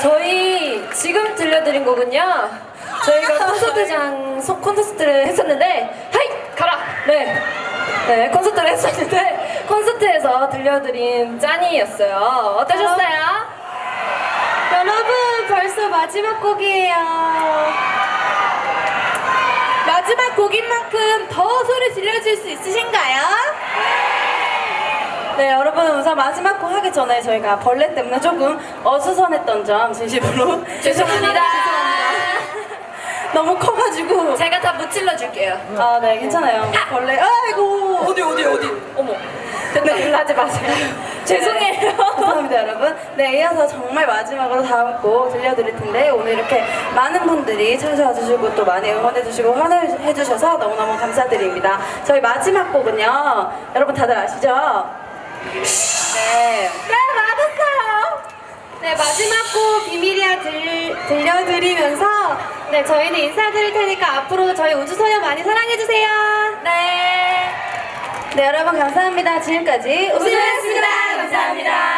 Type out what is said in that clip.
저희 지금 들려드린 곡은요. 저희가 콘서트장 소- 콘서트를 했었는데, 하이 가라. 네, 네 콘서트를 했었는데 콘서트에서 들려드린 짠이였어요. 어떠셨어요? 여러분 벌써 마지막 곡이에요. 네 여러분 우선 마지막 곡 하기 전에 저희가 벌레 때문에 조금 어수선했던 점 진심으로 죄송합니다. 너무 커가지고 제가 다 무찔러 줄게요. 아 네 괜찮아요 벌레 아이고 어디 어디 어디? 어머. 됐다. 하지 마세요. 죄송해요. 죄송합니다 여러분 네 이어서 정말 마지막으로 다음 곡 들려드릴 텐데 오늘 이렇게 많은 분들이 찾아와 주시고 또 많이 응원해 주시고 환호해 주셔서 너무너무 감사드립니다 저희 마지막 곡은요 여러분 다들 아시죠? 네 네 맞았어요. 네 마지막 곡 비밀이야 들, 들려드리면서 네 저희는 인사드릴 테니까 앞으로도 저희 우주소녀 많이 사랑해주세요. 네. 네, 여러분 감사합니다 지금까지 우주소녀였습니다. 감사합니다.